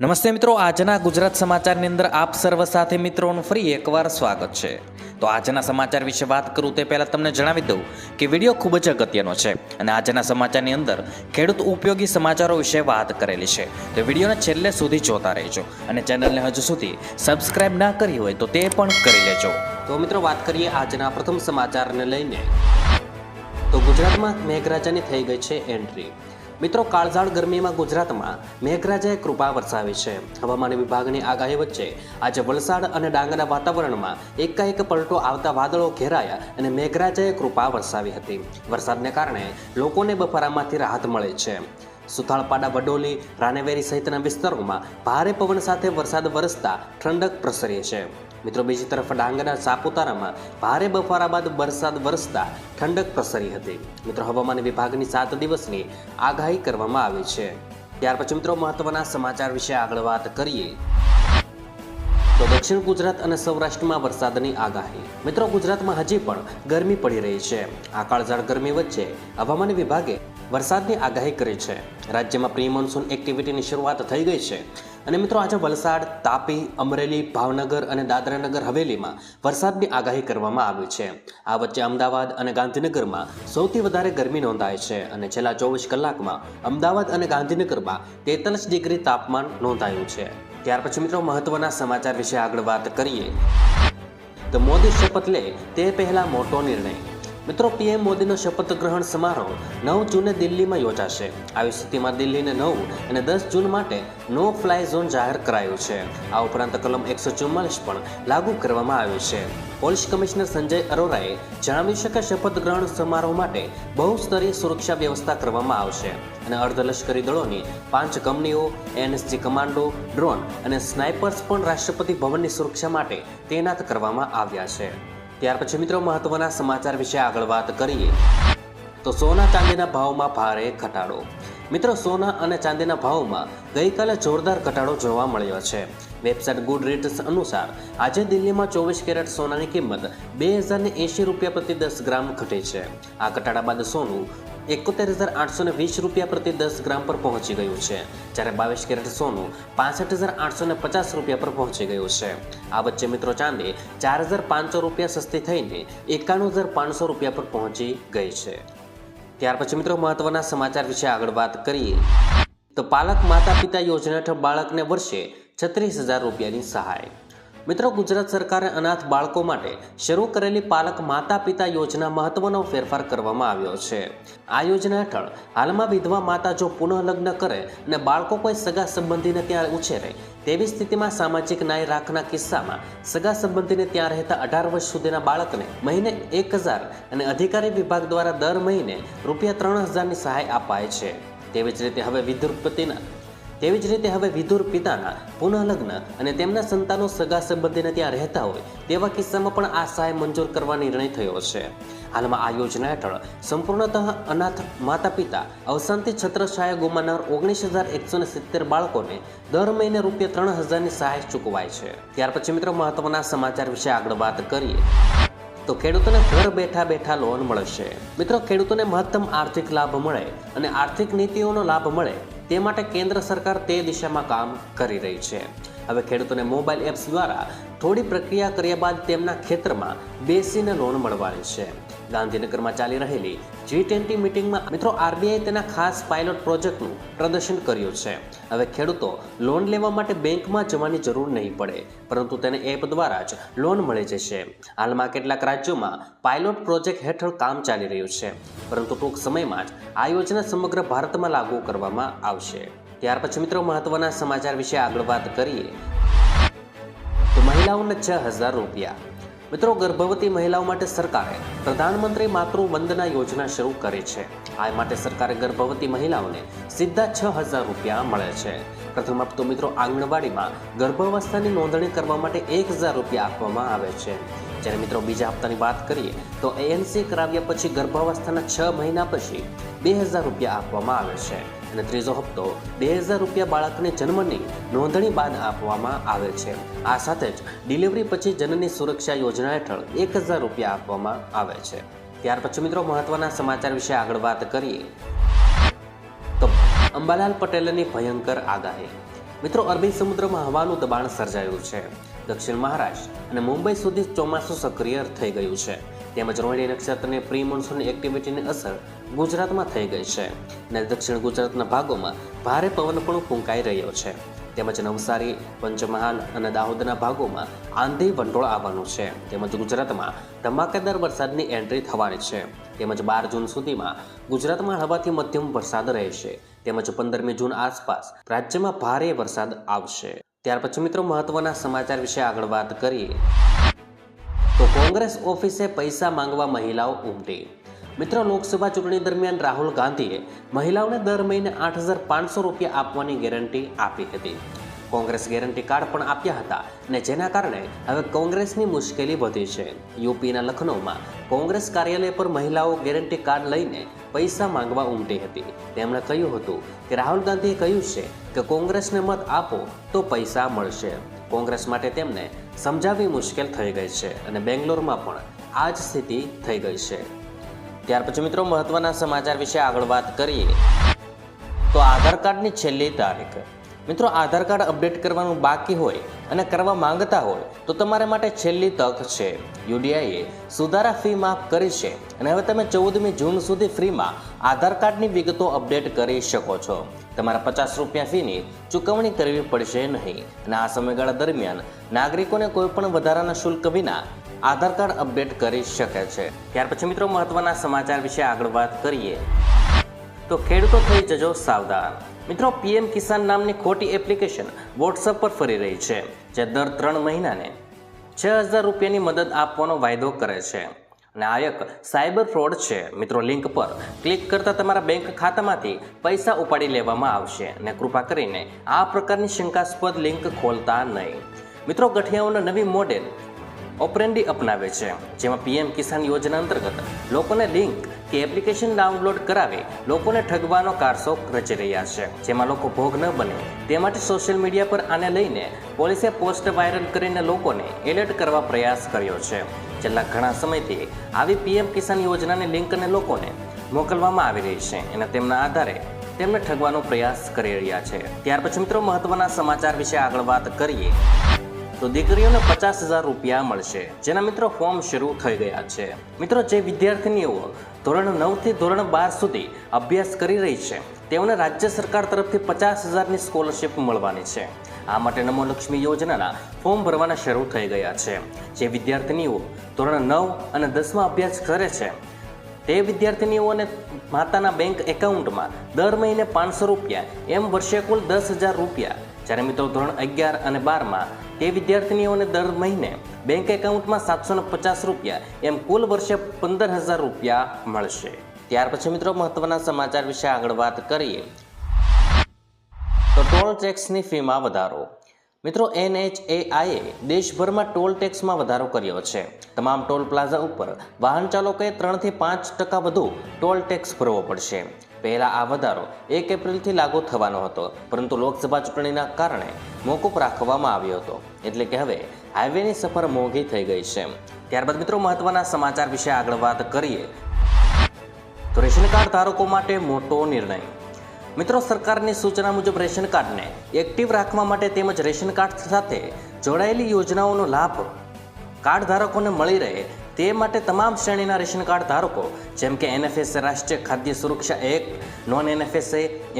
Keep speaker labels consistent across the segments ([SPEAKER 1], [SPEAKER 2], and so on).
[SPEAKER 1] નમસ્તે મિત્રો, આજના ગુજરાત સમાચારની અંદર આપ સર્વ સાથે મિત્રોનું ફરી એકવાર સ્વાગત છે. તો આજના સમાચાર વિશે વાત કરું તે પહેલાં તમને જણાવી દઉં કે વીડિયો ખૂબ જ અગત્યનો છે અને આજના સમાચારની અંદર ખેડૂત ઉપયોગી સમાચારો વિશે વાત કરેલી છે. તો વિડીયોને છેલ્લે સુધી જોતા રહેજો અને ચેનલને હજુ સુધી સબસ્ક્રાઇબ ના કરી હોય તો તે પણ કરી લેજો. તો મિત્રો, વાત કરીએ આજના પ્રથમ સમાચારને લઈને. તો ગુજરાતમાં મેઘરાજાની થઈ ગઈ છે એન્ટ્રી. મિત્રો, કાળઝાળ ગરમીમાં ગુજરાતમાં મેઘરાજાએ કૃપા વરસાવી છે. હવામાન વિભાગની આગાહી વચ્ચે આજે વલસાડ અને ડાંગના વાતાવરણમાં એકાએક પલટો આવતા વાદળો ઘેરાયા અને મેઘરાજાએ કૃપા વરસાવી હતી. વરસાદને કારણે લોકોને બફારામાંથી રાહત મળે છે. સુથાળપાડા, વડોલી, રાનેવેરી સહિતના વિસ્તારોમાં ભારે પવન સાથે વરસાદ વરસતા ઠંડક પ્રસરી છે. મિત્રો, બીજી તરફ ડાંગના સાપુતારામાં ભારે બફારા બાદ વરસાદ વરસતા ઠંડક પ્રસરી હતી. મિત્રો, હવામાન વિભાગની સાત દિવસની આગાહી કરવામાં આવી છે. ત્યાર પછી મિત્રો, મહત્વના સમાચાર વિશે આગળ વાત કરીએ. તો દક્ષિણ ગુજરાત અને સૌરાષ્ટ્રમાં વરસાદની આગાહી. મિત્રો, ગુજરાતમાં હજી પણ ગરમી પડી રહી છે. આ કાળઝાળ ગરમી વચ્ચે હવામાન વિભાગે વરસાદની આગાહી કરી છે. રાજ્યમાં પ્રી મોન્સૂન એક્ટિવિટીની શરૂઆત થઈ ગઈ છે. અને મિત્રો, આજે વલસાડ, તાપી, અમરેલી, ભાવનગર અને દાદરાનગર હવેલીમાં વરસાદની આગાહી કરવામાં આવી છે. આ વચ્ચે અમદાવાદ અને ગાંધીનગરમાં સૌથી વધારે ગરમી નોંધાય છે અને છેલ્લા ચોવીસ કલાકમાં અમદાવાદ અને ગાંધીનગરમાં તેતાલીસ ડિગ્રી તાપમાન નોંધાયું છે. ત્યાર પછી મિત્રો, મહત્વના સમાચાર વિશે આગળ વાત કરીએ. તો મોદી શપથ લે તે પહેલા મોટો નિર્ણય. મિત્રો, પીએમ મોદીનો શપથ ગ્રહણ સમારોહ નવ જૂને દિલ્હીમાં યોજાશે. આવી સ્થિતિમાં દિલ્હીને નવ અને દસ જૂન માટે નો ફ્લાય ઝોન જાહેર કરાયું છે. આ ઉપરાંત કલમ એકસો ચુમ્માલીસ પણ લાગુ કરવામાં આવ્યું છે. પોલીસ કમિશનર સંજય અરોરાએ જણાવ્યું છે કે શપથ ગ્રહણ સમારોહ માટે બહુસ્તરીય સુરક્ષા વ્યવસ્થા કરવામાં આવશે અને અર્ધલશ્કરી દળોની પાંચ કંપનીઓ, એનએસજી કમાન્ડો, ડ્રોન અને સ્નાઇપર્સ પણ રાષ્ટ્રપતિ ભવનની સુરક્ષા માટે તૈનાત કરવામાં આવ્યા છે. ત્યાર પછી મિત્રો મહત્વના સમાચાર વિશે આગળ વાત કરીએ. તો સોના ચાંદીના ભાવમાં ભારે ઘટાડો. મિત્રો, સોના અને ચાંદીના ભાવમાં ગઈકાલે જોરદાર ઘટાડો જોવા મળ્યો છે. વેબસાઇટ ગુડ રેટ્સ અનુસાર, આજે દિલ્હીમાં ચોવીસ કેરેટ સોનાની કિંમત બે હજારને એંશી રૂપિયા પ્રતિ દસ ગ્રામ ઘટી છે. આ ઘટાડા બાદ સોનું એકોતેર હજાર આઠસો ને વીસ રૂપિયા પ્રતિ દસ ગ્રામ પર પહોંચી ગયું છે, જ્યારે બાવીસ કેરેટ સોનું પાસઠ હજાર આઠસો ને પચાસ રૂપિયા પર પહોંચી ગયું છે. આ વચ્ચે, મિત્રો, ચાંદી ચાર હજાર પાંચસો રૂપિયા સસ્તી થઈને એકાણું હજાર પાંચસો રૂપિયા પર પહોંચી ગઈ છે. ત્યાર પછી મિત્રો મહત્વના સમાચાર વિશે આગળ વાત કરીએ. તો પાલક માતા પિતા યોજના હેઠળ બાળકને વર્ષે છત્રીસ હજાર રૂપિયાની સહાય. મિત્રો, ગુજરાત સરકારે અનાથ બાળકો માટે શરૂ કરેલી પાલક માતા પિતા યોજના મહત્વનો ફેરફાર કરવામાં આવ્યો છે. આ યોજના હેઠળ હાલમાં વિધવા માતા જો પુનઃલગ્ન કરે અને બાળકો કોઈ સગા સંબંધીને ત્યાં ઉછેરે, તેવી સ્થિતિમાં સામાજિક ન્યાય રાખના કિસ્સામાં સગા સંબંધીને ત્યાં રહેતા અઢાર વર્ષ સુધીના બાળકને મહિને એક હજાર અને અધિકારી વિભાગ દ્વારા દર મહિને રૂપિયા ત્રણ હજારની સહાય અપાય છે. તેવી જ રીતે હવે વિધુર પતિના તેવી જ રીતે હવે વિધુર પિતાના પુનઃલગ્ન અને તેમના સંતાનો સગા સંબંધીને ત્યાં રહેતા હોય, તેવા કિસ્સામાં પણ આ સહાય મંજૂર કરવા નિર્ણય થયો છે. હાલમાં આ યોજના હેઠળ સંપૂર્ણતઃ અનાથ માતા પિતા અવસાનથી છત્રછાયા ગુમાનાર ઓગણીસ હજાર એકસો સિત્તેર બાળકોને દર મહિને રૂપિયા ત્રણ હજારની સહાય ચૂકવાય છે. ત્યાર પછી મિત્રો મહત્વના સમાચાર વિશે આગળ વાત કરીએ. તો ખેડૂતોને ઘર બેઠા બેઠા લોન મળશે. મિત્રો ખેડૂતોને મહત્તમ આર્થિક લાભ મળે અને આર્થિક નીતિઓનો લાભ મળે તે માટે કેન્દ્ર સરકાર તે દિશામાં કામ કરી રહી છે. હવે ખેડૂતોને મોબાઈલ એપ્સ દ્વારા થોડી પ્રક્રિયા કર્યા બાદ તેમના ખેતરમાં બેસીને લોન મળવાની છે. ગાંધીનગરમાં ચાલી રહેલી જી ટ્વેન્ટી મિટિંગમાં મિત્રો આરબીઆઈ તેના ખાસ પાયલોટ પ્રોજેક્ટનું પ્રદર્શન કર્યું છે. હવે ખેડૂતો લોન લેવા માટે બેંકમાં જવાની જરૂર નહીં પડે, પરંતુ તેને એપ દ્વારા જ લોન મળી જશે. હાલમાં કેટલાક રાજ્યોમાં પાયલોટ પ્રોજેક્ટ હેઠળ કામ ચાલી રહ્યું છે, પરંતુ ટૂંક સમયમાં જ આ યોજના સમગ્ર ભારતમાં લાગુ કરવામાં આવશે. ત્યાર પછી મિત્રો મહત્વના સમાચાર વિશે આગળ વાત કરીએ. તો મહિલાઓને છ હજાર રૂપિયા. મિત્રો ગર્ભવતી મહિલાઓ માટે સરકારે પ્રધાનમંત્રી માતૃ વંદના યોજના શરૂ કરી છે. આ માટે સરકારે ગર્ભવતી મહિલાઓને સીધા છ હજાર રૂપિયા મળે છે. પ્રથમ હપ્તો મિત્રો આંગણવાડીમાં ગર્ભાવસ્થાની નોંધણી કરવા માટે એક હજાર રૂપિયા આપવામાં આવે છે. જ્યારે મિત્રો બીજા હપ્તાની વાત કરીએ, તો એએનસી કરાવ્યા પછી ગર્ભાવસ્થાના છ મહિના પછી બે હજાર રૂપિયા આપવામાં આવે છે. અને ત્રીજો હપ્તો બે હજાર રૂપિયા બાળકને જન્મની નોંધણી બાદ આપવામાં આવે છે. આ સાથે જ ડિલિવરી પછી જનની સુરક્ષા યોજના હેઠળ એક હજાર રૂપિયા આપવામાં આવે છે. ત્યાર પછી મિત્રો મહત્વના સમાચાર વિશે આગળ વાત કરીએ. તો અંબાલાલ પટેલની ભયંકર આગાહી. મિત્રો અરબી સમુદ્રમાં હવાનું દબાણ સર્જાયું છે. દક્ષિણ મહારાષ્ટ્ર અને મુંબઈ સુધી ચોમાસું સક્રિય થઈ ગયું છે. તેમજ રોહિણી નક્ષત્રની પ્રી મોન્સૂન એક્ટિવિટીની અસર ગુજરાતમાં થઈ ગઈ છે અને દક્ષિણ ગુજરાતના ભાગોમાં ભારે પવન પણ ફૂંકાઈ રહ્યો છે. તેમજ નવસારી, પંચમહાલ અને દાહોદના ભાગોમાં આંધી વંટોળ આવવાનું છે. તેમજ ગુજરાતમાં ધમાકેદાર વરસાદની એન્ટ્રી થવાની છે. તેમજ બાર જૂન સુધીમાં ગુજરાતમાં હળવાથી મધ્યમ વરસાદ રહેશે. તેમજ પંદરમી જૂન આસપાસ રાજ્યમાં ભારે વરસાદ આવશે. ત્યાર પછી મિત્રો મહત્વના સમાચાર વિશે આગળ વાત કરીએ. તો કોંગ્રેસ ઓફિસે પૈસા માંગવા મહિલાઓ ઉમટી. મિત્રો, લોકસભા ચૂંટણી દરમિયાન રાહુલ ગાંધીએ મહિલાઓને દર મહિને આઠ હજાર પાંચસો રૂપિયા આપવાની ગેરંટી આપી હતી. કોંગ્રેસ ગેરંટી કાર્ડ પણ આપ્યા હતા અને જેના કારણે હવે કોંગ્રેસની મુશ્કેલી વધી છે. યુપીના લખનૌમાં કોંગ્રેસ કાર્યાલય પર મહિલાઓ ગેરંટી કાર્ડ લઈને પૈસા માંગવા ઉમટી હતી. તેમણે કહ્યું હતું કે રાહુલ ગાંધીએ કહ્યું છે કે કોંગ્રેસને મત આપો તો પૈસા મળશે. કોંગ્રેસ માટે તેમને સમજાવવી મુશ્કેલ થઈ ગઈ છે અને બેંગ્લોરમાં પણ આ જ સ્થિતિ થઈ ગઈ છે. ત્યાર પછી મિત્રો મહત્વના સમાચાર વિશે આગળ વાત કરીએ. તો આધાર કાર્ડની છેલ્લી તારીખ મિત્રો, આધાર કાર્ડ અપડેટ કરવાનું બાકી હોય અને કરવા માંગતા હોય તો તમારા માટે છેલ્લી તક છે. યુડીઆઈએ સુધારા ફી માફ કરી છે અને હવે તમે ચૌદમી જૂન સુધી ફ્રીમાં આધાર કાર્ડની વિગતો અપડેટ કરી શકો છો. તમારા પચાસ રૂપિયા ફીની ચૂકવણી કરવી પડશે નહીં અને આ સમયગાળા દરમિયાન નાગરિકોને કોઈ પણ વધારાના શુલ્ક વિના આધાર કાર્ડ અપડેટ કરી શકે છે. ત્યાર પછી મિત્રો, મહત્વના સમાચાર વિશે આગળ વાત કરીએ. તો ખેડૂતો થઈ જજો સાવધાન. મિત્રો, પીએમ કિસાન નામની ખોટી એપ્લિકેશન વોટ્સઅપ પર ફરી રહી છે, જે દર ત્રણ મહિનાને છ હજાર રૂપિયાની મદદ આપવાનો વાયદો કરે છે. અને આ એક સાયબર ફ્રોડ છે. મિત્રો, લિંક પર ક્લિક કરતા તમારા બેંક ખાતામાંથી પૈસા ઉપાડી લેવામાં આવશે. અને કૃપા કરીને આ પ્રકારની શંકાસ્પદ લિંક ખોલતા નહીં. મિત્રો, ગઠિયાઓના નવી મોડેલ ઓપરેન્ડી અપનાવે છે જેમાં પીએમ કિસાન યોજના અંતર્ગત લોકોને લિંક કે એપ્લિકેશન ડાઉનલોડ કરાવી લોકોને ઠગવાનો કારસો રચી રહ્યા છે જેમાં લોકો ભોગ ન બને તે માટે સોશિયલ મીડિયા પર આને લઈને પોલીસે પોસ્ટ વાયરલ કરીને લોકોને એલર્ટ કરવા પ્રયાસ કર્યો છે છેલ્લા ઘણા સમયથી આવી પીએમ કિસાન યોજનાની લિંકને લોકોને મોકલવામાં આવી રહી છે અને તેમના આધારે તેમને ઠગવાનો પ્રયાસ કરી રહ્યા છે ત્યાર પછી મિત્રો મહત્વના સમાચાર વિશે આગળ વાત કરીએ તો દીકરીઓને પચાસ હજાર રૂપિયા મળશે. જેના મિત્રો ફોર્મ શરૂ થઈ ગયા છે. મિત્રો, જે વિદ્યાર્થીનીઓ ધોરણ નવથી ધોરણ બાર સુધી અભ્યાસ કરી રહી છે, તેઓને રાજ્ય સરકાર તરફથી પચાસ હજારની સ્કોલરશિપ મળવાની છે. આ માટે નમો લક્ષ્મી યોજનાના ફોર્મ ભરવાના શરૂ થઈ ગયા છે. જે વિદ્યાર્થીનીઓ ધોરણ નવ અને દસમાં અભ્યાસ કરે છે, તે વિદ્યાર્થીનીઓને માતાના બેંક એકાઉન્ટમાં દર મહિને પાંચસો રૂપિયા, એમ વર્ષે કુલ દસ હજાર રૂપિયા જ્યારે મિત્રો ધોરણ અગિયાર અને બારમાં તે વિદ્યાર્થીનીઓને દર મહિને બેંક એકાઉન્ટમાં સાતસો પચાસ રૂપિયા એમ કુલ વર્ષે પંદર હજાર રૂપિયા મળશે. ત્યાર પછી મિત્રો મહત્વના સમાચાર વિશે આગળ વાત કરીએ. તો ટોલ ટેક્સની ફીમાં વધારો. મિત્રો એનએચએઆઈએ દેશભરમાં ટોલ ટેક્સમાં વધારો કર્યો છે. તમામ ટોલ પ્લાઝા ઉપર વાહન ચાલકોએ ત્રણથી પાંચ ટકા વધુ ટોલ ટેક્સ ભરવો પડશે. પહેલા આ વધારો એક એપ્રિલથી લાગુ થવાનો હતો, પરંતુ લોકસભા ચૂંટણીના કારણે મોકૂફ રાખવામાં આવ્યો હતો. એટલે કે હવે હાઈવેની સફર મોંઘી થઈ ગઈ છે. ત્યારબાદ મિત્રો મહત્વના સમાચાર વિશે આગળ વાત કરીએ. તો રેશન કાર્ડ ધારકો માટે મોટો નિર્ણય. મિત્રો સરકારની સૂચના મુજબ રેશન કાર્ડને એક્ટિવ રાખવા માટે તેમજ રેશન કાર્ડ સાથે જોડાયેલી યોજનાઓનો લાભ કાર્ડ ધારકોને મળી રહે તે માટે તમામ શ્રેણીના રેશન કાર્ડ ધારકો, જેમ કે એનએફએસ રાષ્ટ્રીય ખાદ્ય સુરક્ષા એક્ટ નોન એનએફએસ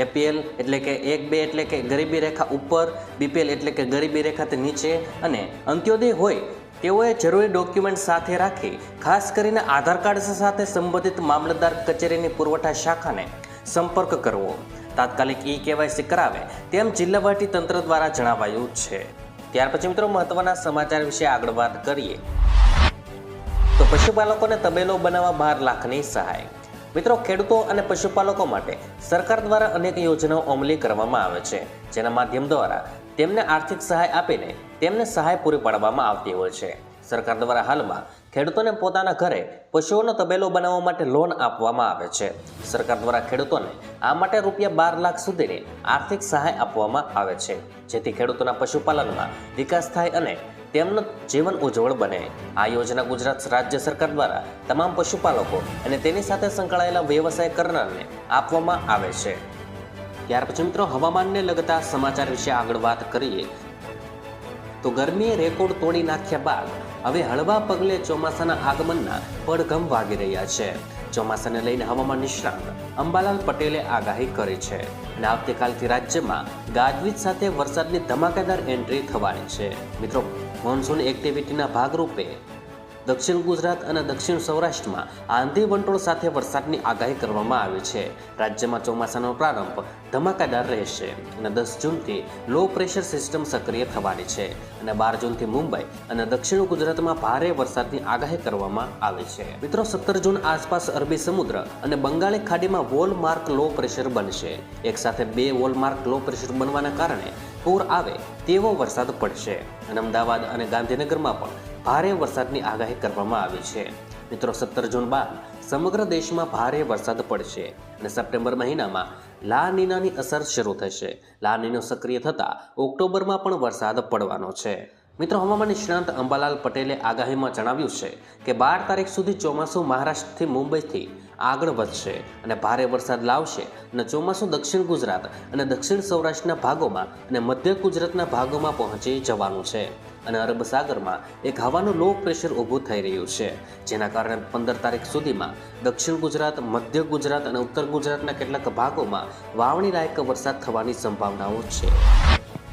[SPEAKER 1] એપીએલ એટલે કે એક બે એટલે કે ગરીબી રેખા ઉપર, બીપીએલ એટલે કે ગરીબી રેખાથી નીચે અને અંત્યોદય હોય તેઓએ જરૂરી ડોક્યુમેન્ટ સાથે રાખી, ખાસ કરીને આધાર કાર્ડ સાથે સંબંધિત મામલતદાર કચેરીની પુરવઠા શાખાને સંપર્ક કરવો. તાત્કાલિક ઈ કેવાયસી કરાવે તેમ જિલ્લા વહીવટી તંત્ર દ્વારા જણાવાયું છે. ત્યાર પછી મિત્રો મહત્વના સમાચાર વિશે આગળ વાત કરીએ. તો પશુપાલકોને તબેલો બનાવવા બાર લાખની સહાય. મિત્રો, ખેડૂતો અને પશુપાલકો માટે સરકાર દ્વારા અનેક યોજનાઓ અમલી કરવામાં આવે છે, જેના માધ્યમ દ્વારા તેમને આર્થિક સહાય આપીને તેમને સહાય પૂરી પાડવામાં આવતી હોય છે. સરકાર દ્વારા હાલમાં ખેડૂતોને પોતાના ઘરે પશુઓનો તબેલો બનાવવા માટે લોન આપવામાં આવે છે. સરકાર દ્વારા ખેડૂતોને આ માટે રૂપિયા બાર લાખ સુધીની આર્થિક સહાય આપવામાં આવે છે, જેથી ખેડૂતોના પશુપાલનમાં વિકાસ થાય અને તેમનું જીવન ઉજ્જવળ બને. આ યોજના ગુજરાત રાજ્ય સરકાર દ્વારા તમામ પશુપાલકો અને તેની સાથે સંકળાયેલા વ્યવસાય કરનારને આપવામાં આવે છે. ત્યાર પછી મિત્રો, હવામાનને લગતા સમાચાર વિશે આગળ વાત કરીએ. તો ગરમીએ રેકોર્ડ તોડી નાખ્યા બાદ હવે હળવા પગલે ચોમાસાના આગમનના પડઘમ વાગી રહ્યા છે. ચોમાસાને લઈને હવામાન નિષ્ણાંત અંબાલાલ પટેલે આગાહી કરી છે અને આવતીકાલથી રાજ્યમાં ગાજવીજ સાથે વરસાદની ધમાકેદાર એન્ટ્રી થવાની છે. મિત્રો મોન્સૂન એક્ટિવિટીના ભાગરૂપે દક્ષિણ ગુજરાત અને દક્ષિણ સૌરાષ્ટ્રમાં આંધી વંટોળ સાથે વરસાદની આગાહી કરવામાં આવી છે. રાજ્યમાં ચોમાસાનો પ્રારંભ ધમાકાદાર રહેશે અને દસ જૂનથી લો પ્રેશર સિસ્ટમ સક્રિય થવાની છે અને બાર જૂનથી મુંબઈ અને દક્ષિણ ગુજરાતમાં ભારે વરસાદની આગાહી કરવામાં આવી છે. મિત્રો, સત્તર જૂન આસપાસ અરબી સમુદ્ર અને બંગાળી ખાડીમાં વોલ માર્ક લો પ્રેશર બનશે. એક સાથે બે વોલ માર્ક લો પ્રેશર બનવાના કારણે પૂર આવે તેવો વરસાદ પડશે. અને અમદાવાદ અને ગાંધીનગરમાં પણ ભારે વરસાદની આગાહી કરવામાં આવી છે. મિત્રો, સત્તર જૂન બાદ સમગ્ર દેશમાં ભારે વરસાદ પડશે. અને સપ્ટેમ્બર મહિનામાં લા નીનાની અસર શરૂ થશે. લા નીનો સક્રિય થતાં ઓક્ટોબરમાં પણ વરસાદ પડવાનો છે. મિત્રો, હવામાન નિષ્ણાંત અંબાલાલ પટેલે આગાહીમાં જણાવ્યું છે કે બાર તારીખ સુધી ચોમાસું મહારાષ્ટ્રથી મુંબઈથી આગળ વધશે અને ભારે વરસાદ લાવશે અને ચોમાસું દક્ષિણ ગુજરાત અને દક્ષિણ સૌરાષ્ટ્રના ભાગોમાં અને મધ્ય ગુજરાતના ભાગોમાં પહોંચી જવાનું છે. અને અરબ સાગરમાં એક હવાનું લો પ્રેશર ઊભું થઈ રહ્યું છે, જેના કારણે પંદર તારીખ સુધીમાં દક્ષિણ ગુજરાત, મધ્ય ગુજરાત અને ઉત્તર ગુજરાતના કેટલાક ભાગોમાં વાવણી લાયક વરસાદ થવાની સંભાવનાઓ છે.